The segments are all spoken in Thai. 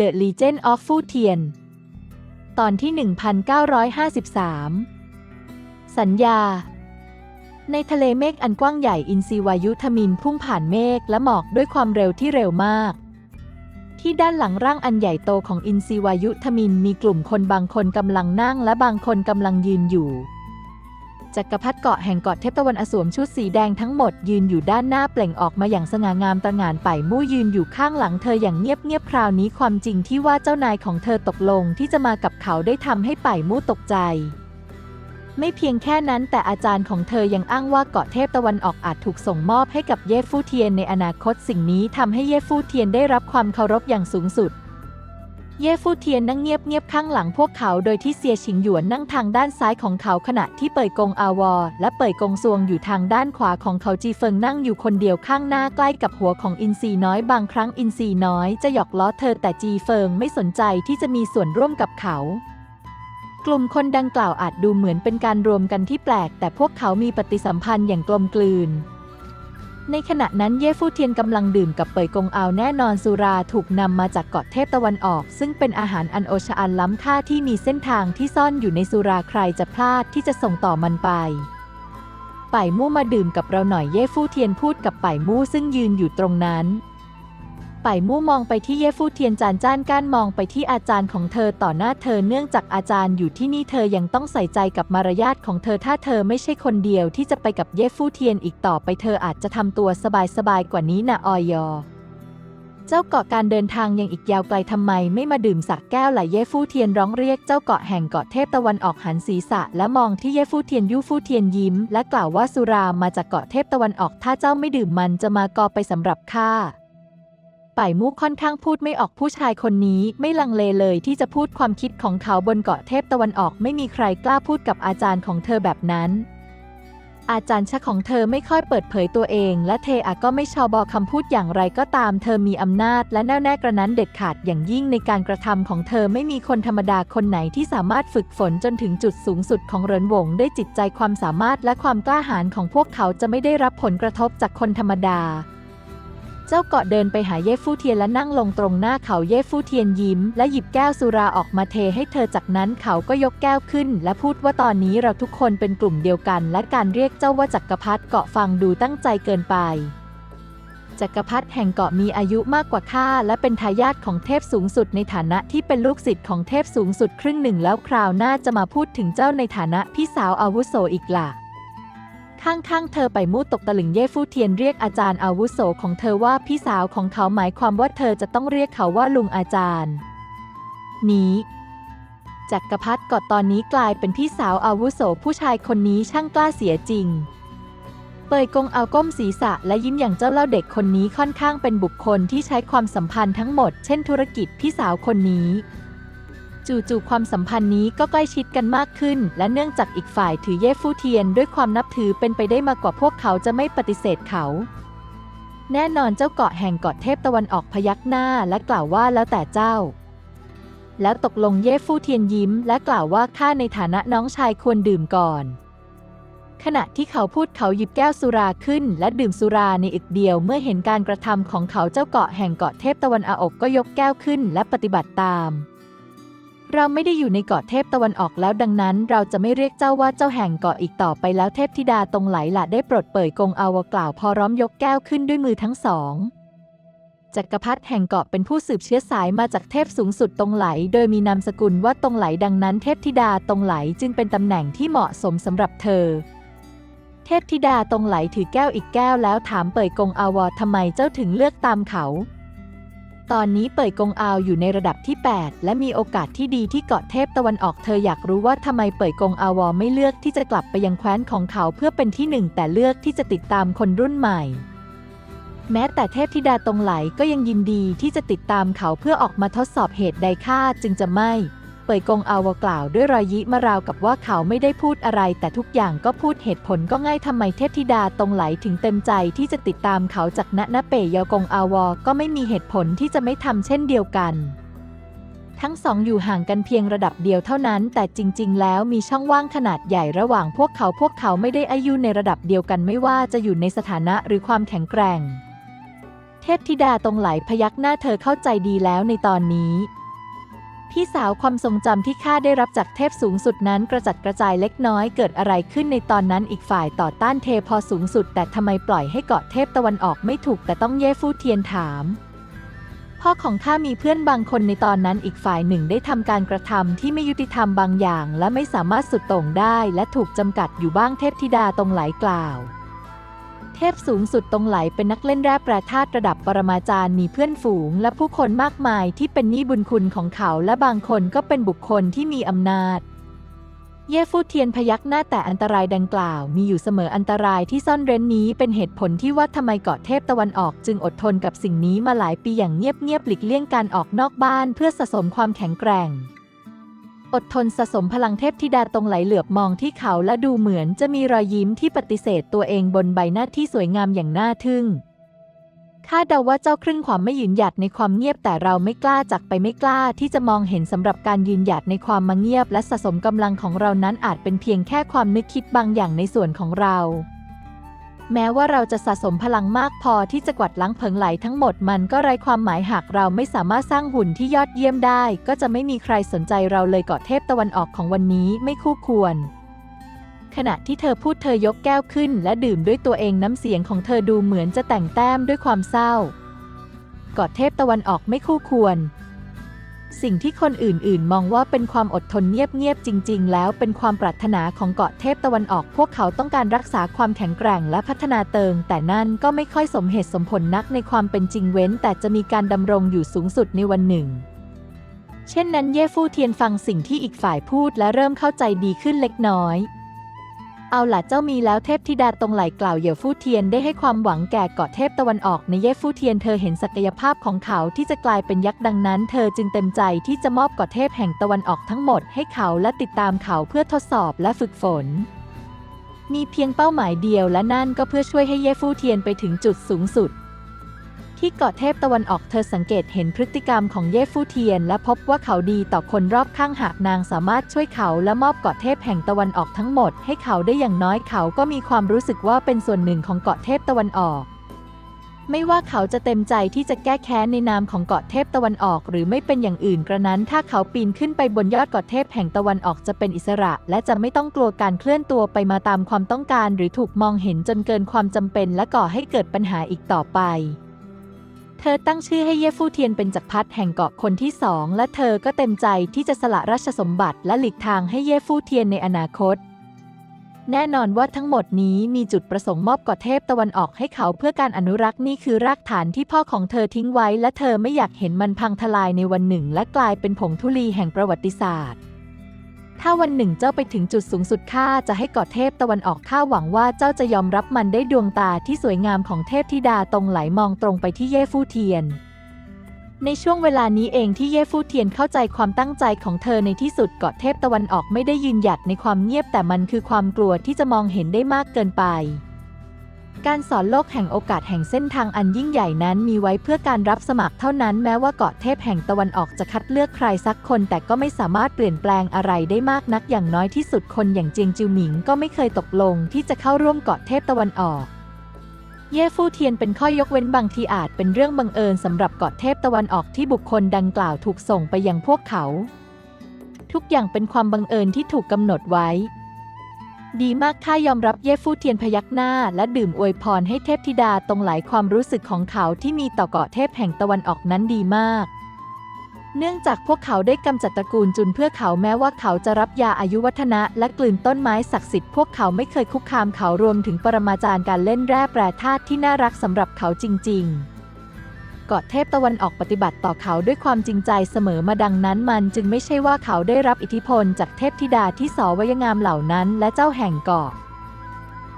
The Legend of Fu Tian ตอนที่ 1953 สัญญา ในทะเลเมฆอันกว้างใหญ่อินทรีวายุทมินพุ่งผ่านเมฆและหมอกด้วยความเร็วที่เร็วมาก ที่ด้านหลังร่างอันใหญ่โตของอินทรีวายุทมินมีกลุ่มคนบางคนกำลังนั่งและบางคนกำลังยืนอยู่ จักรพรรดิเกาะแห่งเกาะเทพตะวันอสวมชุดสีแดงทั้งหมดยืนอยู่ด้านหน้าเปล่งออกมาอย่างสง่างามตระหง่านป่มู่ยืนอยู่ข้างหลังเธออย่างเงียบๆคราวนี้ความจริงที่ว่าเจ้านายของเธอตกลงที่จะมากับเขาได้ทำให้ไป่มู่ตกใจ ไม่เพียงแค่นั้นแต่อาจารย์ของเธอยังอ้างว่าเกาะเทพตะวันออกอาจถูกส่งมอบให้กับเย่ฟู่เทียนในอนาคตสิ่งนี้ทำให้เย่ฟู่เทียนได้รับความเคารพอย่างสูงสุด เย่ฟู่เทียนนั่งเงียบๆข้างหลังพวกเขาโดยที่เซียชิงหยวนนั่งทางด้านซ้ายของเขาขณะที่เป่ยกงอาวอและเป่ยกงซวงอยู่ทางด้านขวาของเขาจีเฟิงนั่งอยู่คนเดียวข้างหน้าใกล้กับหัวของอินซีน้อยบางครั้งอินซีน้อยจะหยอกล้อเธอแต่จีเฟิงไม่สนใจที่จะมีส่วนร่วมกับเขากลุ่มคนดังกล่าวอาจดูเหมือนเป็นการรวมกันที่แปลก แต่พวกเขามีปฏิสัมพันธ์อย่างกลมกลืน ในขณะนั้นเย่ฟู่เทียนกำลังดื่มกับเปยกงอาวแน่นอนสุราถูกนำมาจากเกาะเทพตะวันออก ซึ่งเป็นอาหารอันโอชะอันล้ำค่าที่มีเส้นทางที่ซ่อนอยู่ในสุราใครจะพลาดที่จะส่งต่อมันไปไป่มู่มาดื่มกับเราหน่อยเย่ฟู่เทียนพูดกับไป่มู่ซึ่งยืนอยู่ตรงนั้น ป่ายมู่มองไปที่เย่ฟู่เทียนจานจ้านก้านมองไปที่อาจารย์ของเธอต่อหน้าเธอเนื่องจากอาจารย์อยู่ที่นี่เธอยังต้องใส่ใจกับมารยาทของเธอถ้าเธอไม่ใช่คนเดียวที่จะไปกับเย่ฟู่เทียนอีกต่อไปเธออาจจะทำตัวสบายๆกว่านี้นะออยอเจ้าเกาะการเดินทางยังอีกยาวไกลทำไมไม่มาดื่มสักแก้วไหลเย่ฟู่เทียนร้องเรียกเจ้าเกาะแห่งเกาะเทพตะวันออกหันศีรษะ และมองที่เย่ฟู่เทียนยู่ฟู่เทียนยิ้ม และกล่าวว่าสุรามาจากเกาะเทพตะวันออกถ้าเจ้าไม่ดื่มมันจะมากอไปสำหรับข้า ป่ายมุกค่อนข้างพูดไม่ออกผู้ชายคนนี้ไม่ลังเลเลยที่จะพูดความคิดของเขาบนเกาะเทพตะวันออกไม่มีใครกล้าพูดกับอาจารย์ของเธอแบบนั้น อาจารย์ชักของเธอไม่ค่อยเปิดเผยตัวเอง และเทอาก็ไม่ชอบอคำพูดอย่างไรก็ตาม เธอมีอำนาจและแน่วแน่กระนั้นเด็ดขาดอย่างยิ่งในการกระทำของเธอไม่มีคนธรรมดาคนไหนที่สามารถฝึกฝนจนถึงจุดสูงสุดของเรินวงด้วยจิตใจความสามารถและความกล้าหาญของพวกเขาจะไม่ได้รับผลกระทบจากคนธรรมดา เจ้าเกาะเดินไปหาเย่ฟู่เทียนและนั่งลงตรงหน้าเขาเย่ฟู่เทียนยิ้ม และหยิบแก้วสุราออกมาเทให้เธอจากนั้นเขาก็ยกแก้วขึ้น และพูดว่าตอนนี้เราทุกคนเป็นกลุ่มเดียวกัน และการเรียกเจ้าว่าจักรพรรดิเกาะฟังดูตั้งใจเกินไปจักรพรรดิแห่งเกาะมีอายุมากกว่าข้าและเป็นทายาทของเทพสูงสุดในฐานะที่เป็นลูกศิษย์ของเทพสูงสุดครึ่งหนึ่งแล้วคราวหน้าจะมาพูดถึงเจ้าในฐานะพี่สาวอาวุโสอีกล่ะ ข้างๆ เธอไปมูดตกตะลึงเย่ฟู่เทียนเรียกอาจารย์อาวุโสของเธอว่าพี่สาวของเขาหมายความว่าเธอจะต้องเรียกเขาว่าลุงอาจารย์ นี้จักรพรรดิกอดตอนนี้กลายเป็นพี่สาวอาวุโสผู้ชายคนนี้ช่างกล้าเสียจริง เปยกงเอาก้มศีรษะและยิ้มอย่างเจ้าเล่าเด็กคนนี้ค่อนข้างเป็นบุคคลที่ใช้ความสัมพันธ์ทั้งหมด เช่นธุรกิจพี่สาวคนนี้ จู่ๆความสัมพันธ์นี้ก็ใกล้ชิดกันมากขึ้น และเนื่องจากอีกฝ่ายถือเย่ฟู่เทียนด้วยความนับถือเป็นไปได้มากกว่าพวกเขาจะไม่ปฏิเสธเขา แน่นอนเจ้าเกาะแห่งเกาะเทพตะวันออกพยักหน้าและกล่าวว่าแล้วแต่เจ้า แล้วตกลงเย่ฟู่เทียนยิ้ม และกล่าวว่าข้าในฐานะน้องชายควรดื่มก่อนขณะที่เขาพูดเขาหยิบแก้วสุราขึ้น และดื่มสุราในอึกเดียวเมื่อเห็นการกระทำของเขาเจ้าเกาะแห่งเกาะเทพตะวันออกก็ยกแก้วขึ้นและปฏิบัติตาม เราไม่ได้อยู่ในเกาะเทพตะวันออกแล้วดังนั้น เราจะไม่เรียกเจ้าว่าเจ้าแห่งเกาะอีกต่อไปแล้วเทพธิดาตรงไหลละได้โปรดเปิดกงอาวกล่าวพอร้อมยกแก้วขึ้นด้วยมือทั้งสองจักรพรรดิแห่งเกาะเป็นผู้สืบเชื้อสายมาจากเทพสูงสุดตรงไหล โดยมีนามสกุลว่าตรงไหลดังนั้น เทพธิดาตรงไหลจึงเป็นตำแหน่งที่เหมาะสมสำหรับเธอ เทพธิดาตรงไหลถือแก้วอีกแก้วแล้วถามเปิดกงอาวทำไมเจ้าถึงเลือกตามเขา ตอนนี้เปิดกงอาวอยู่ในระดับที่ 8 และมีโอกาสที่ดีที่เกาะเทพตะวันออกเธออยากรู้ว่าทำไมเปิดกงอาวไม่เลือกที่จะกลับไปยังแคว้นของเขาเพื่อเป็นที่หนึ่งแต่เลือกที่จะติดตามคนรุ่นใหม่ แม้แต่เทพธิดาตรงไหลก็ยังยินดีที่จะติดตามเขาเพื่อออกมาทดสอบเหตุใดข้าจึงจะไม่ เปิดกงอาวกล่าวด้วยรอยยิ้มราวกับว่าเขาไม่ได้พูดอะไร แต่ทุกอย่างก็พูดเหตุผลก็ง่ายทำไมเทพธิดาตรงไหลถึงเต็มใจที่จะติดตามเขาจากณณเปยยกงอาวก็ไม่มีเหตุผลที่จะไม่ทำเช่นเดียวกัน ทั้งสองอยู่ห่างกันเพียงระดับเดียวเท่านั้น แต่จริง ๆ แล้วมีช่องว่างขนาดใหญ่ระหว่างพวกเขาพวกเขาไม่ได้อายุในระดับเดียวกันไม่ว่าจะอยู่ในสถานะหรือความแข็งแกร่ง เทเทพธิดาตรงไหลพยักหน้าเธอเข้าใจดีแล้วในตอนนี้ พี่สาวความทรงจำที่ข้าได้รับจากเทพสูงสุดนั้นกระจัดกระจายเล็กน้อยเกิดอะไรขึ้นในตอนนั้นอีกฝ่ายต่อต้านเทพอสูงสุด แต่ทำไมปล่อยให้เกาะเทพตะวันออกไม่ถูกแต่ต้องเย่ฟู่เทียนถาม พ่อของข้ามีเพื่อนบางคนในตอนนั้นอีกฝ่ายหนึ่งได้ทำการกระทำที่ไม่ยุติธรรมบางอย่าง และไม่สามารถสุดโต่งได้ และถูกจำกัดอยู่บ้างเทพธิดาตรงไหลกล่าว เทพสูงสุดตรงไหลเป็นนักเล่นแร่แปรธาตุระดับปรมาจารย์มีเพื่อนฝูง และผู้คนมากมายที่เป็นหนี้บุญคุณของเขา และบางคนก็เป็นบุคคลที่มีอำนาจ เย่ฟูเทียนพยักหน้าแต่อันตรายดังกล่าวมีอยู่เสมออันตรายที่ซ่อนเร้นนี้เป็นเหตุผลที่ว่าทำไมเกาะเทพตะวันออก จึงอดทนกับสิ่งนี้มาหลายปีอย่างเงียบๆหลีกเลี่ยงการออกนอกบ้านเพื่อสะสมความแข็งแกร่ง อดทนสะสมพลังเทพธิดาตรงไหลเหลือบมองที่เขาและดูเหมือนจะมีรอยยิ้มที่ปฏิเสธตัวเองบนใบหน้าที่สวยงามอย่างน่าทึ่งข้าเดาว่าเจ้าครึ่งความไม่ยืนหยัดในความเงียบแต่เราไม่กล้าจักไปไม่กล้าที่จะมองเห็นสำหรับการยืนหยัดในความมาเงียบ และสะสมกำลังของเรานั้นอาจเป็นเพียงแค่ความนึกคิดบางอย่างในส่วนของเรา แม้ว่าเราจะสะสมพลังมากพอที่จะกวาดล้างเพิงไหลทั้งหมดมันก็ไร้ความหมายหากเราไม่สามารถสร้างหุ่นที่ยอดเยี่ยมได้ ก็จะไม่มีใครสนใจเราเลยเกาะเทพตะวันออกของวันนี้ไม่คู่ควร ขณะที่เธอพูดเธอยกแก้วขึ้น และดื่มด้วยตัวเองน้ำเสียงของเธอดูเหมือนจะแต่งแต้มด้วยความเศร้า เกาะเทพตะวันออกไม่คู่ควร สิ่งที่คนอื่นๆ มองว่าเป็นความอดทนเงียบๆจริง ๆ แล้วเป็นความปรารถนาของเกาะเทพตะวันออก พวกเขาต้องการรักษาความแข็งแกร่งและพัฒนาเติง แต่นั่นก็ไม่ค่อยสมเหตุสมผลนักในความเป็นจริงเว้น แต่จะมีการดำรงอยู่สูงสุดในวันหนึ่ง เช่นนั้นเย่ฟู่เทียนฟังสิ่งที่อีกฝ่ายพูดและเริ่มเข้าใจดีขึ้นเล็กน้อย เอาล่ะเจ้ามีแล้วเทพธิดาตรงไหลกล่าวเหย่อฟู่เทียนได้ให้ความหวังแก่เกาะเทพตะวันออกในเย่ฟู่เทียนเธอเห็นศักยภาพของเขาที่จะกลายเป็นยักษ์ดังนั้น เธอจึงเต็มใจที่จะมอบเกาะเทพแห่งตะวันออกทั้งหมดให้เขาและติดตามเขาเพื่อทดสอบและฝึกฝน มีเพียงเป้าหมายเดียวและนั่นก็เพื่อช่วยให้เย่ฟู่เทียนไปถึงจุดสูงสุด ที่เกาะเทพตะวันออกเธอสังเกตเห็นพฤติกรรมของเย่ฟู่เทียน และพบว่าเขาดีต่อคนรอบข้างหากนางสามารถช่วยเขาและมอบเกาะเทพแห่งตะวันออกทั้งหมด ให้เขาได้อย่างน้อยเขาก็มีความรู้สึกว่าเป็นส่วนหนึ่งของเกาะเทพตะวันออก ไม่ว่าเขาจะเต็มใจที่จะแก้แค้นในนามของเกาะเทพตะวันออก หรือไม่เป็นอย่างอื่นกระนั้น ถ้าเขาปีนขึ้นไปบนยอดเกาะเทพแห่งตะวันออกจะเป็นอิสระ และจะไม่ต้องกลัวการเคลื่อนตัวไปมาตามความต้องการ หรือถูกมองเห็นจนเกินความจำเป็น และก่อให้เกิดปัญหาอีกต่อไป เธอตั้งชื่อให้เย่ฟู่เทียนเป็นจักรพรรดิแห่งเกาะคนที่สองและเธอก็เต็มใจที่จะสละราชสมบัติและหลีกทางให้เย่ฟู่เทียนในอนาคต แน่นอนว่าทั้งหมดนี้มีจุดประสงค์มอบเกาะเทพตะวันออกให้เขาเพื่อการอนุรักษ์นี่คือรากฐานที่พ่อของเธอทิ้งไว้ และเธอไม่อยากเห็นมันพังทลายในวันหนึ่ง และกลายเป็นผงธุลีแห่งประวัติศาสตร์ ถ้าวันหนึ่งเจ้าไปถึงจุดสูงสุดข้าจะให้กอดเทพตะวันออกข้าหวังว่าเจ้าจะยอมรับมันได้ดวงตาที่สวยงามของเทพธิดาตรงไหลมองตรงไปที่เย่ฟู่เทียน ในช่วงเวลานี้เองที่เย่ฟู่เทียนเข้าใจความตั้งใจของเธอในที่สุดเกาะเทพตะวันออกไม่ได้ยืนหยัดในความเงียบแต่มันคือความกลัวที่จะมองเห็นได้มากเกินไป การสอนโลกแห่งโอกาสแห่งเส้นทางอันยิ่งใหญ่นั้นมีไว้เพื่อการรับสมัครเท่านั้นแม้ว่าเกาะเทพแห่งตะวันออกจะคัดเลือกใครสักคน แต่ก็ไม่สามารถเปลี่ยนแปลงอะไรได้มากนักอย่างน้อยที่สุดคนอย่างเจียงจิวหมิงก็ไม่เคยตกลงที่จะเข้าร่วมเกาะเทพตะวันออก เย่ฟู่เทียนเป็นข้อยกเว้นบางทีอาจเป็นเรื่องบังเอิญสำหรับเกาะเทพตะวันออกที่บุคคลดังกล่าวถูกส่งไปยังพวกเขา ทุกอย่างเป็นความบังเอิญที่ถูกกำหนดไว้ ดีมากข้ายอมรับเย่ฟู่เทียนพยักหน้า และดื่มอวยพรให้เทพธิดาตรงไหลความรู้สึกของเขาที่มีต่อเกาะเทพแห่งตะวันออกนั้นดีมาก เนื่องจากพวกเขาได้กำจัดตระกูลจุนเพื่อเขาแม้ว่าเขาจะรับยาอายุวัฒนะ และกลืนต้นไม้ศักดิ์สิทธิ์พวกเขาไม่เคยคุกคามเขารวมถึงปรมาจารย์การเล่นแร่แปรธาตุที่น่ารักสำหรับเขาจริง ๆ เกาะเทพตะวันออกปฏิบัติต่อเขาด้วยความจริงใจเสมอมาดังนั้นมันจึงไม่ใช่ว่าเขาได้รับอิทธิพลจากเทพธิดาที่สวยงามเหล่านั้นและเจ้าแห่งเกาะ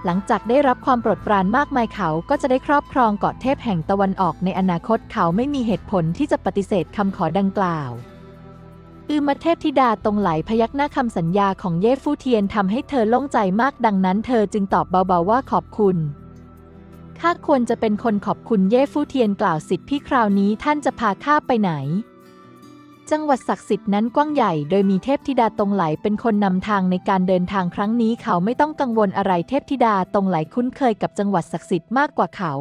หลังจากได้รับความโปรดปรานมากมายเขาก็จะได้ครอบครองเกาะเทพแห่งตะวันออกในอนาคตเขาไม่มีเหตุผลที่จะปฏิเสธคำขอดังกล่าว อือมาเทพธิดาตรงไหลพยักหน้าคำสัญญาของเย่ฟู่เทียนทำให้เธอโล่งใจมากดังนั้นเธอจึงตอบเบาๆว่าขอบคุณ ข้าควรจะเป็นคนขอบคุณเย่ฟู่เทียนกล่าวสิทธิ์พี่คราวนี้ท่านจะพาข้าไปไหน จังหวัดศักดิ์สิทธิ์นั้นกว้างใหญ่โดยมีเทพธิดาตรงไหลเป็นคนนำทางในการเดินทางครั้งนี้เขาไม่ต้องกังวลอะไรเทพธิดาตรงไหลคุ้นเคยกับจังหวัดศักดิ์สิทธิ์มากกว่าเขา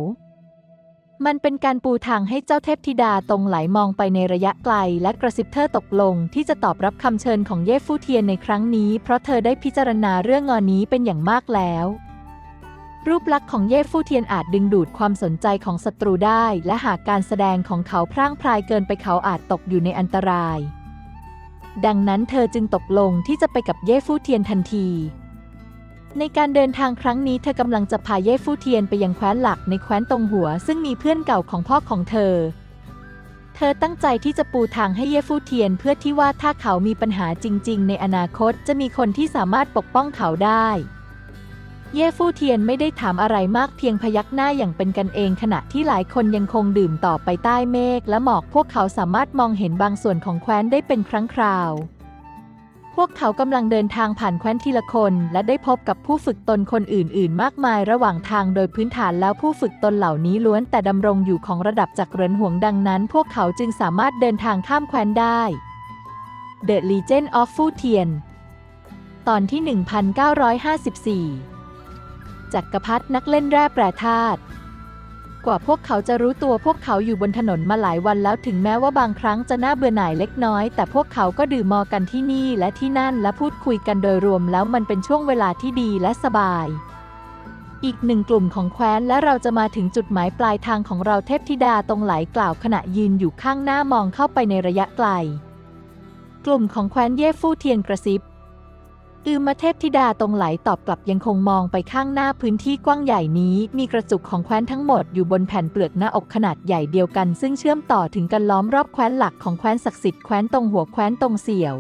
มันเป็นการปูทางให้เจ้าเทพธิดาตรงไหลมองไปในระยะไกล และกระซิบเธอตกลง ที่จะตอบรับคำเชิญของเย่ฟู่เทียนในครั้งนี้ เพราะเธอได้พิจารณาเรื่องงอนนี้เป็นอย่างมากแล้ว รูปลักษณ์ของเย่ฟู่เทียนอาจดึงดูดความสนใจของศัตรูได้ และหากการแสดงของเขาพร่างพรายเกินไปเขาอาจตกอยู่ในอันตราย ดังนั้นเธอจึงตกลงที่จะไปกับเย่ฟู่เทียนทันที ในการเดินทางครั้งนี้เธอกำลังจะพาเย่ฟู่เทียนไปยังแคว้นหลักในแคว้นตรงหัว ซึ่งมีเพื่อนเก่าของพ่อของเธอ เธอตั้งใจที่จะปูทางให้เย่ฟู่เทียนเพื่อที่ว่าถ้าเขามีปัญหาจริง ๆ ในอนาคตจะมีคนที่สามารถปกป้องเขาได้ เย่ฟู่เทียนไม่ได้ถามอะไรมากเพียงพยักหน้าอย่างเป็นกันเองขณะที่หลายคนยังคงดื่มต่อไปใต้เมฆและหมอกพวกเขาสามารถมองเห็นบางส่วนของแคว้นได้เป็นครั้งคราว พวกเขากำลังเดินทางผ่านแคว้นทีละคน และได้พบกับผู้ฝึกตนคนอื่น ๆ มากมายระหว่างทางโดยพื้นฐานแล้วผู้ฝึกตนเหล่านี้ล้วนแต่ดำรงอยู่ของระดับจักรเรินห่วงดังนั้น พวกเขาจึงสามารถเดินทางข้ามแคว้นได้ The Legend of Fu Tian ตอนที่ 1954 จักรพรรดินักเล่นแร่แปรธาตุกว่าพวกเขาจะรู้ตัวพวกเขาอยู่บนถนนมาหลายวันแล้วถึงแม้ว่าบางครั้งจะน่าเบื่อหน่ายเล็กน้อย แต่พวกเขาก็ดื่มมอกันที่นี่และที่นั่นและพูดคุยกันโดยรวมแล้วมันเป็นช่วงเวลาที่ดีและสบาย อีกหนึ่งกลุ่มของแคว้นและเราจะมาถึงจุดหมายปลายทางของเราเทพธิดาตรงไหลกล่าวขณะยืนอยู่ข้างหน้ามองเข้าไปในระยะไกล กลุ่มของแคว้นเย่ฟู่เทียนกระซิบ อือมาเทพธิดาตรงไหลตอบกลับยังคงมองไปข้างหน้าพื้นที่กว้างใหญ่นี้ มีกระจุกของแคว้นทั้งหมดอยู่บนแผ่นเปลือกหน้าอกขนาดใหญ่เดียวกัน ซึ่งเชื่อมต่อถึงกันล้อมรอบแคว้นหลักของแคว้นศักดิ์สิทธิ์แคว้นตรงหัวแคว้นตรงเสี่ยว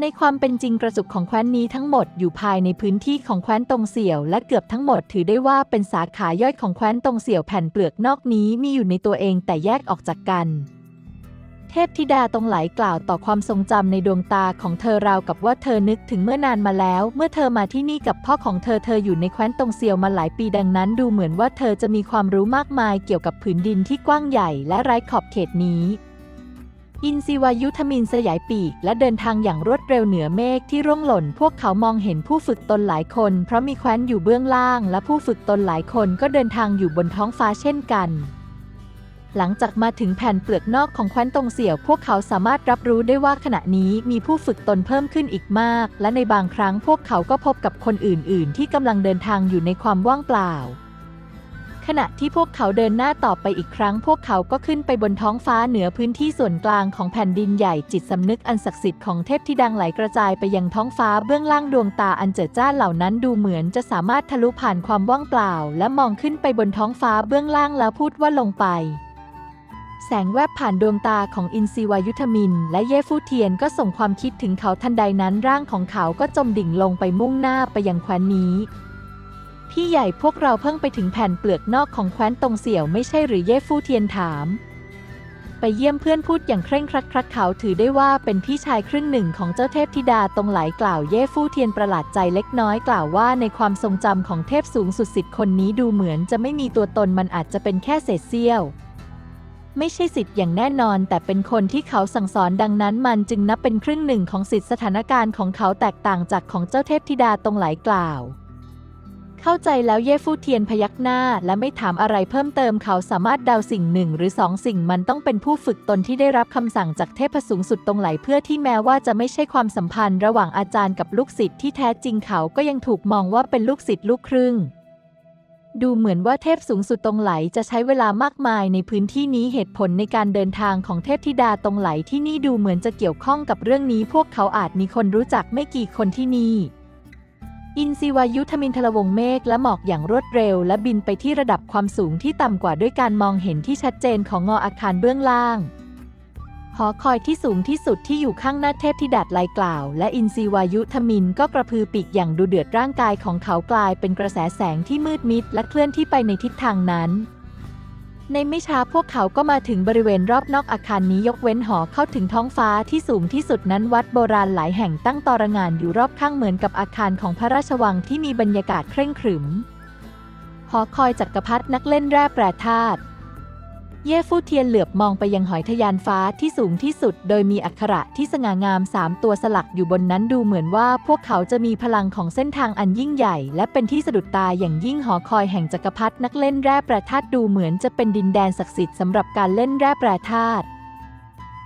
ในความเป็นจริงกระจุกของแคว้นนี้ทั้งหมดอยู่ภายในพื้นที่ของแคว้นตรงเสี่ยว และเกือบทั้งหมดถือได้ว่าเป็นสาขาย่อยของแคว้นตรงเสี่ยวแผ่นเปลือกนอกนี้มีอยู่ในตัวเองแต่แยกออกจากกัน เทพธิดาตรงไหลกล่าวต่อความทรงจำในดวงตาของเธอราวกับว่าเธอนึกถึงเมื่อนานมาแล้ว เมื่อเธอมาที่นี่กับพ่อของเธอเธออยู่ในแคว้นตรงเซียวมาหลายปีดังนั้น ดูเหมือนว่าเธอจะมีความรู้มากมายเกี่ยวกับผืนดินที่กว้างใหญ่และไร้ขอบเขตนี้อินซีวายุทมินสยายปีกและเดินทางอย่างรวดเร็วเหนือเมฆที่ร่วงหล่น พวกเขามองเห็นผู้ฝึกตนหลายคน เพราะมีแคว้นอยู่เบื้องล่าง และผู้ฝึกตนหลายคนก็เดินทางอยู่บนท้องฟ้าเช่นกัน หลังจากมาถึงแผ่นเปลือกนอกของแคว้นตรงเสี่ยว พวกเขาสามารถรับรู้ได้ว่าขณะนี้มีผู้ฝึกตนเพิ่มขึ้นอีกมาก และในบางครั้งพวกเขาก็พบกับคนอื่น ๆ ที่กำลังเดินทางอยู่ในความว่างเปล่า ขณะที่พวกเขาเดินหน้าต่อไปอีกครั้ง พวกเขาก็ขึ้นไปบนท้องฟ้าเหนือพื้นที่ส่วนกลางของแผ่นดินใหญ่จิตสำนึกอันศักดิ์สิทธิ์ของเทพที่ดังไหลกระจายไปยังท้องฟ้าเบื้องล่างดวงตาอันเจิดจ้าเหล่านั้นดูเหมือนจะสามารถทะลุผ่านความว่างเปล่า และมองขึ้นไปบนท้องฟ้าเบื้องล่างแล้วพูดว่าลงไป แสงแวบผ่านดวงตาของอินซีวายุทมิน และเย่ฟูเทียนก็ส่งความคิดถึงเขาทันใดนั้นร่างของเขาก็จมดิ่งลงไปมุ่งหน้าไปยังแคว้นนี้ พี่ใหญ่พวกเราเพิ่งไปถึงแผ่นเปลือกนอกของแคว้นตรงเสี่ยวไม่ใช่หรือเย่ฟูเทียนถาม ไปเยี่ยมเพื่อนพูดอย่างเคร่งครัดครัดเขาถือได้ว่าเป็นพี่ชายครึ่งหนึ่งของเจ้าเทพธิดาตรงไหลกล่าวเย่ฟู่เทียนประหลาดใจเล็กน้อยกล่าวว่าในความทรงจำของเทพสูงสุดสิทธิ์คนนี้ดูเหมือนจะไม่มีตัวตนมันอาจจะเป็นแค่เศษเสี้ยว ไม่ใช่สิทธิ์อย่างแน่นอน แต่เป็นคนที่เขาสั่งสอนดังนั้น มันจึงนับเป็นครึ่งหนึ่งของสิทธิสถานการณ์ของเขาแตกต่างจากของเจ้าเทพธิดาตรงหลายกล่าว เข้าใจแล้วเย่ฟู่เทียนพยักหน้าและไม่ถามอะไรเพิ่มเติมเขาสามารถเดาสิ่งหนึ่งหรือสองสิ่งมันต้องเป็นผู้ฝึกตนที่ได้รับคำสั่งจากเทพสูงสุดตรงไหลเพื่อที่แม้ว่าจะไม่ใช่ความสัมพันธ์ ระหว่างอาจารย์กับลูกศิษย์ที่แท้จริงเขาก็ยังถูกมองว่าเป็นลูกศิษย์ลูกครึ่ง ดูเหมือนว่าเทพสูงสุดตรงไหลจะใช้เวลามากมายในพื้นที่นี้เหตุผลในการเดินทางของเทพธิดาตรงไหลที่นี่ดูเหมือนจะเกี่ยวข้องกับเรื่องนี้พวกเขาอาจมีคนรู้จักไม่กี่คนที่นี่ อินซีวายุทมินทลวงเมฆและหมอกอย่างรวดเร็ว และบินไปที่ระดับความสูงที่ต่ำกว่าด้วยการมองเห็นที่ชัดเจนของงออาคารเบื้องล่าง หอคอยที่สูงที่สุดที่อยู่ข้างหน้าเทพธิดาไลกล่าว และอินซีวายุทมินก็กระพือปีกอย่างดูเดือดร่างกายของเขากลายเป็นกระแสแสงที่มืดมิดและเคลื่อนที่ไปในทิศทางนั้น ในไม่ช้าพวกเขาก็มาถึงบริเวณรอบนอกอาคารนี้ยกเว้นหอเข้าถึงท้องฟ้าที่สูงที่สุดนั้นวัดโบราณหลายแห่งตั้งตอรงานอยู่รอบข้างเหมือนกับอาคารของพระราชวังที่มีบรรยากาศเคร่งขรึมหอคอยจักรพรรดินักเล่นแร่แปรธาตุ เย่ฟู่เทียนเหลือบมองไปยังหอยทะยานฟ้าที่สูงที่สุด โดยมีอักขระที่สง่างามสามตัวสลักอยู่บนนั้นดูเหมือนว่าพวกเขาจะมีพลังของเส้นทางอันยิ่งใหญ่ และเป็นที่สะดุดตาอย่างยิ่งหอคอยแห่งจักรพรรดินักเล่นแร่แปรธาตุดูเหมือนจะเป็นดินแดนศักดิ์สิทธิ์สำหรับการเล่นแร่แปรธาตุ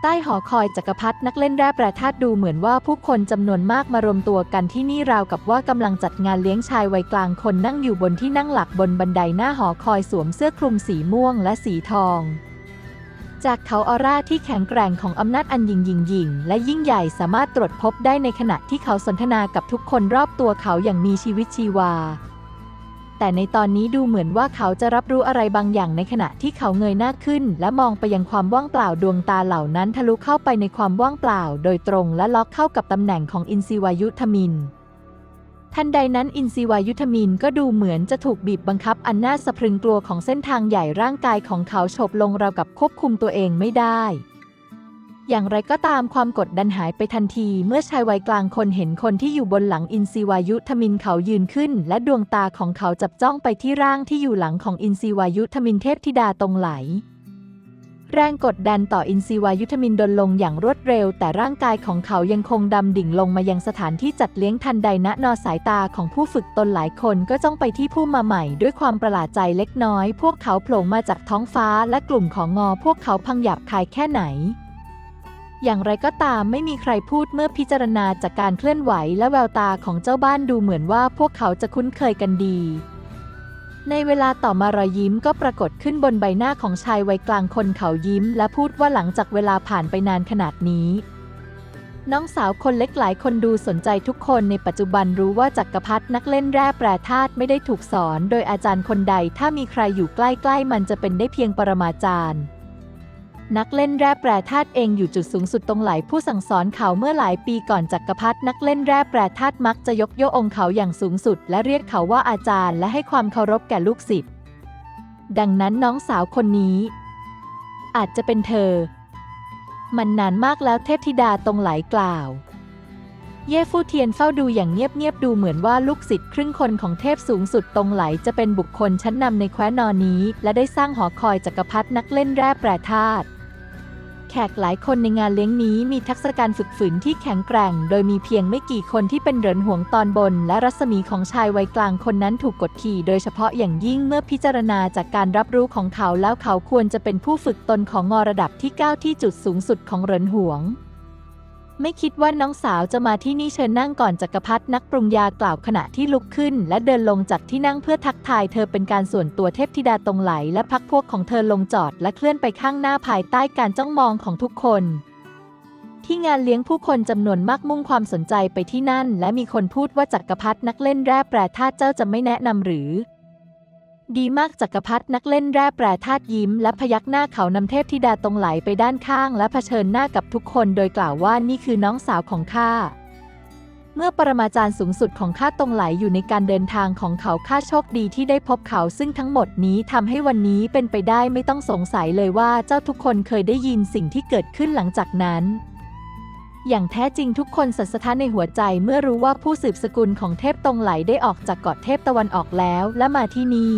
ใต้หอคอยจักรพรรดินักเล่นแร่แปรธาตุดูเหมือนว่าผู้คนจำนวนมากมารวมตัวกันที่นี่ราวกับว่ากำลังจัดงานเลี้ยงชายวัยกลางคนนั่งอยู่บนที่นั่งหลักบนบันไดหน้าหอคอยสวมเสื้อคลุมสีม่วงและสีทอง จากเขาออร่าที่แข็งแกร่งของอำนาจอันยิ่งยิ่งยิ่งและยิ่งใหญ่สามารถตรวจพบได้ในขณะที่เขาสนทนากับทุกคนรอบตัวเขาอย่างมีชีวิตชีวา แต่ในตอนนี้ดูเหมือนว่าเขาจะรับรู้อะไรบางอย่างในขณะที่เขาเงยหน้าขึ้น และมองไปยังความว่างเปล่าดวงตาเหล่านั้นทะลุเข้าไปในความว่างเปล่า โดยตรงและล็อกเข้ากับตำแหน่งของอินทรีวายุทมินทันใดนั้นอินทรีวายุทมินก็ดูเหมือนจะถูกบีบบังคับอันน่าสะพรึงกลัวของเส้นทางใหญ่ร่างกายของเขาโฉบลงราวกับควบคุมตัวเองไม่ได้ อย่างไรก็ตามความกดดันหายไปทันที เมื่อชายวัยกลางคนเห็นคนที่อยู่บนหลังอินทรีวายุทมินเขายืนขึ้น และดวงตาของเขาจับจ้องไปที่ร่างที่อยู่หลังของอินทรีวายุทมินเทพธิดาตรงไหล แรงกดดันต่ออินทรีวายุทมินดลลงอย่างรวดเร็ว แต่ร่างกายของเขายังคงดำดิ่งลงมายังสถานที่จัดเลี้ยงทันใดณนอสายตาของผู้ฝึกตนหลายคนก็จ้องไปที่ผู้มาใหม่ ด้วยความประหลาดใจเล็กน้อย พวกเขาโผล่มาจากท้องฟ้าและกลุ่มของงอ พวกเขาพังหยาบคายแค่ไหน อย่างไรก็ตามไม่มีใครพูดเมื่อพิจารณาจากการเคลื่อนไหวและแววตาของเจ้าบ้านดูเหมือนว่าพวกเขาจะคุ้นเคยกันดี ในเวลาต่อมารอยยิ้มก็ปรากฏขึ้นบนใบหน้าของชายวัยกลางคนเขายิ้ม และพูดว่าหลังจากเวลาผ่านไปนานขนาดนี้ น้องสาวคนเล็กหลายคนดูสนใจทุกคนในปัจจุบันรู้ว่าจักรพรรดินักเล่นแร่แปรธาตุไม่ได้ถูกสอน โดยอาจารย์คนใดถ้ามีใครอยู่ใกล้ๆ มันจะเป็นได้เพียงปรมาจารย์ นักเล่นแร่แปรธาตุเองอยู่จุดสูงสุดตรงไหลผู้สั่งสอนเขาเมื่อหลายปีก่อนจักรพรรดินักเล่นแร่แปรธาตุมักจะยกย่ององค์เขาอย่างสูงสุด และเรียกเขาว่าอาจารย์ และให้ความเคารพแก่ลูกศิษย์ดังนั้นน้องสาวคนนี้ อาจจะเป็นเธอ มันนานมากแล้วเทพธิดาตรงไหลกล่าว เย่ฟู่เทียนเฝ้าดูอย่างเงียบๆดูเหมือนว่าลูกศิษย์ครึ่งคนของเทพสูงสุดตรงไหลจะเป็นบุคคลชั้นนำในแคว้นนอนี้ และได้สร้างหอคอยจักรพรรดินักเล่นแร่แปรธาตุ แขกหลายคนในงานเลี้ยงนี้มีทักษะการฝึกฝนที่แข็งแกร่ง โดยมีเพียงไม่กี่คนที่เป็นเหรินห่วงตอนบน และรัศมีของชายวัยกลางคนนั้นถูกกดขี่ โดยเฉพาะอย่างยิ่งเมื่อพิจารณาจากการรับรู้ของเขาแล้วเขาควรจะเป็นผู้ฝึกตนของงอระดับที่ 9 ที่จุดสูงสุดของเหรินห่วง ไม่คิดว่าน้องสาวจะมาที่นี่เชิญนั่งก่อนจักรพรรดินักปรุงยากล่าวขณะที่ลุกขึ้น และเดินลงจากที่นั่งเพื่อทักทายเธอเป็นการส่วนตัวเทพธิดาตรงไหล และพักพวกของเธอลงจอดและเคลื่อนไปข้างหน้าภายใต้การจ้องมองของทุกคน ที่งานเลี้ยงผู้คนจำนวนมากมุ่งความสนใจไปที่นั่น และมีคนพูดว่าจักรพรรดินักเล่นแร่แปรธาตุเจ้าจะไม่แนะนำหรือ ดีมากจักรพรรดินักเล่นแร่แปรธาตุยิ้ม และพยักหน้าเขานำเทพธิดาตรงไหลไปด้านข้าง และเผชิญหน้ากับทุกคนโดยกล่าวว่านี่คือน้องสาวของข้า เมื่อปรมาจารย์สูงสุดของข้าตรงไหลอยู่ในการเดินทางของเขาข้าโชคดีที่ได้พบเขาซึ่งทั้งหมดนี้ทำให้วันนี้เป็นไปได้ไม่ต้องสงสัยเลยว่าเจ้าทุกคนเคยได้ยินสิ่งที่เกิดขึ้นหลังจากนั้นอย่างแท้จริงทุกคนสัสทานในหัวใจเมื่อรู้ว่าผู้สืบสกุลของเทพตรงไหลได้ออกจากเกาะเทพตะวันออกแล้วและมาที่นี่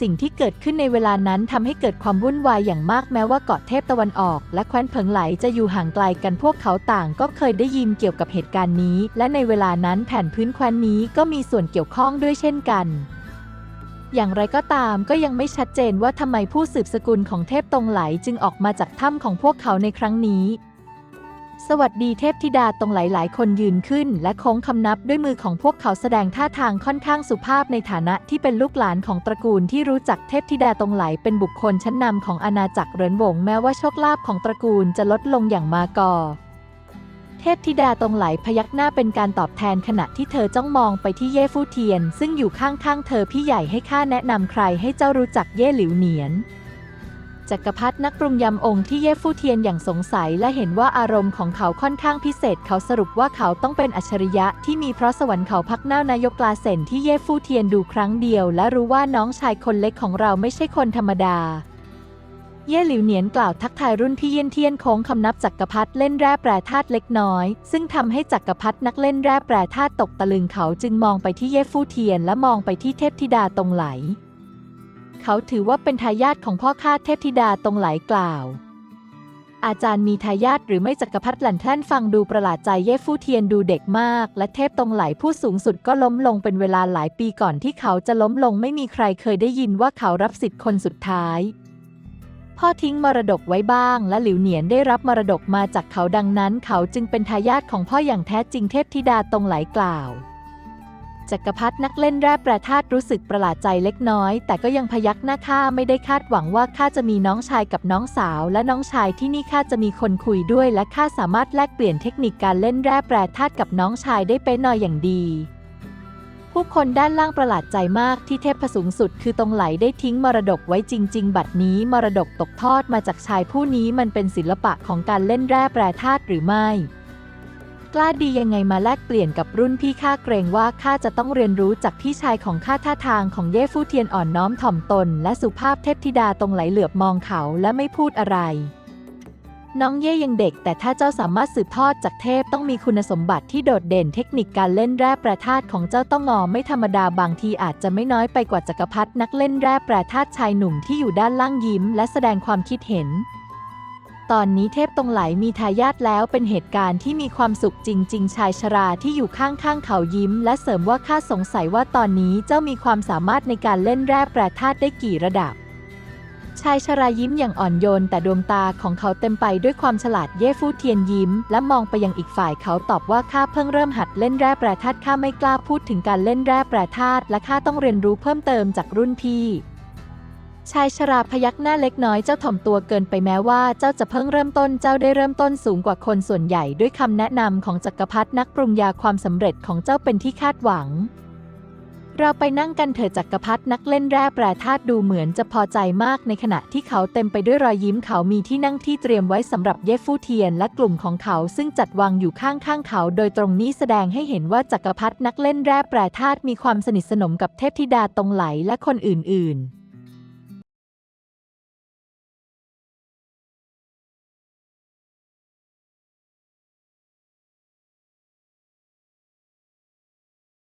สิ่งที่เกิดขึ้นในเวลานั้นทำให้เกิดความวุ่นวายอย่างมากแม้ว่าเกาะเทพตะวันออก และแคว้นเผิงไหลจะอยู่ห่างไกลกันพวกเขาต่างก็เคยได้ยินเกี่ยวกับเหตุการณ์นี้ และในเวลานั้นแผ่นพื้นแคว้นนี้ก็มีส่วนเกี่ยวข้องด้วยเช่นกันอย่างไรก็ตามก็ยังไม่ชัดเจนว่าทำไมผู้สืบสกุลของเทพตรงไหลจึงออกมาจากถ้ำของพวกเขาในครั้งนี้ สวัสดีเทพธิดาตรงหลาย ๆ คนยืนขึ้น และโค้งคำนับด้วยมือของพวกเขาแสดงท่าทางค่อนข้างสุภาพในฐานะที่เป็นลูกหลานของตระกูลที่รู้จักเทพธิดาตรงไหลเป็นบุคคลชั้นนำของอาณาจักรเหรินวงแม้ว่าโชคลาภของตระกูลจะลดลงอย่างมากอเทพธิดาตรงไหลพยักหน้าเป็นการตอบแทนขณะที่เธอจ้องมองไปที่เย่ฟู่เทียน ซึ่งอยู่ข้างๆเธอพี่ใหญ่ให้ข้าแนะนำใครให้เจ้ารู้จักเย่หลิวเหนียน จักรพรรดินักปรุงยำองค์ที่เย่ฟู่เทียนอย่างสงสัยและเห็นว่าอารมณ์ของเขาค่อนข้างพิเศษ เขาสรุปว่าเขาต้องเป็นอัจฉริยะที่มีเพราะสวรรค์เขาพักหน้านายกกลาเซนที่เย่ฟู่เทียนดูครั้งเดียว และรู้ว่าน้องชายคนเล็กของเราไม่ใช่คนธรรมดา เย่หลิวเหนียนกล่าวทักทายรุ่นพี่เยี่ยนเทียนโค้งคำนับจักรพรรดิเล่นแร่แปรธาตุเล็กน้อย ซึ่งทำให้จักรพรรดินักเล่นแร่แปรธาตุตกตะลึงเขาจึงมองไปที่เย่ฟู่เทียนและมองไปที่เทพธิดาตรงไหล เขาถือว่าเป็นทายาทของพ่อข้าเทพธิดาตรงไหลกล่าว อาจารย์มีทายาทหรือไม่จักรพรรดิหลั่นแท่นฟังดูประหลาดใจเย่ฟู่เทียนดูเด็กมาก และเทพตรงไหลผู้สูงสุดก็ล้มลงเป็นเวลาหลายปีก่อนที่เขาจะล้มลงไม่มีใครเคยได้ยินว่าเขารับสิทธิ์คนสุดท้ายพ่อทิ้งมรดกไว้บ้าง และหลิวเหนียนได้รับมรดกมาจากเขาดังนั้น เขาจึงเป็นทายาทของพ่ออย่างแท้จริงเทพธิดาตรงไหลกล่าว จักรพรรดินักเล่นแร่แปรธาตุรู้สึกประหลาดใจเล็กน้อย แต่ก็ยังพยักหน้าข้าไม่ได้คาดหวังว่าข้าจะมีน้องชายกับน้องสาว และน้องชายที่นี่ข้าจะมีคนคุยด้วย และข้าสามารถแลกเปลี่ยนเทคนิคการเล่นแร่แปรธาตุกับน้องชายได้เป๊ะหน่อยอย่างดี ผู้คนด้านล่างประหลาดใจมากที่เทพสูงสุด คือตรงไหลได้ทิ้งมรดกไว้จริง ๆ บัดนี้มรดกตกทอดมาจากชายผู้นี้มันเป็นศิลปะของการเล่นแร่แปรธาตุหรือไม่ กล้าดียังไงมาแลกเปลี่ยนกับรุ่นพี่ข้าเกรงว่าข้าจะต้องเรียนรู้จากพี่ชายของข้าท่าทางของเย่ฟู่เทียนอ่อนน้อมถ่อมตน และสุภาพเทพธิดาตรงไหลเหลือบมองเขาและไม่พูดอะไร น้องเย่ยังเด็ก แต่ถ้าเจ้าสามารถสืบทอดจากเทพต้องมีคุณสมบัติที่โดดเด่นเทคนิคการเล่นแร่แปรธาตุของเจ้าต้องงอไม่ธรรมดาบางทีอาจจะไม่น้อยไปกว่าจักรพรรดินักเล่นแร่แปรธาตุชายหนุ่มที่อยู่ด้านล่างยิ้ม และแสดงความคิดเห็น ตอนนี้เทพตรงไหลมีทายาทแล้วเป็นเหตุการณ์ที่มีความสุขจริง ๆ ชายชราที่อยู่ข้างๆเขายิ้ม และเสริมว่าข้าสงสัยว่าตอนนี้เจ้ามีความสามารถในการเล่นแร่แปรธาตุได้กี่ระดับ ชายชรายิ้มอย่างอ่อนโยน แต่ดวงตาของเขาเต็มไปด้วยความฉลาดเย่ฟู่เทียนยิ้ม และมองไปยังอีกฝ่ายเขาตอบว่าข้าเพิ่งเริ่มหัดเล่นแร่แปรธาตุข้าไม่กล้าพูดถึงการเล่นแร่แปรธาตุและข้าต้องเรียนรู้เพิ่มเติมจากรุ่นพี่ ชายชราพยักหน้าเล็กน้อยเจ้าถ่อมตัวเกินไปแม้ว่าเจ้าจะเพิ่งเริ่มต้นเจ้าได้เริ่มต้นสูงกว่าคนส่วนใหญ่ด้วยคำแนะนำของจักรพรรดินักปรุงยาความสำเร็จของเจ้าเป็นที่คาดหวัง เราไปนั่งกันเถิดจักรพรรดินักเล่นแร่แปรธาตุดูเหมือนจะพอใจมากในขณะที่เขาเต็มไปด้วยรอยยิ้มเขามีที่นั่งที่เตรียมไว้สำหรับเย่ฟู่เทียนและกลุ่มของเขาซึ่งจัดวางอยู่ข้างๆเขา โดยตรงนี้แสดงให้เห็นว่าจักรพรรดินักเล่นแร่แปรธาตุมีความสนิทสนมกับเทพธิดาตรงไหลและคนอื่นๆ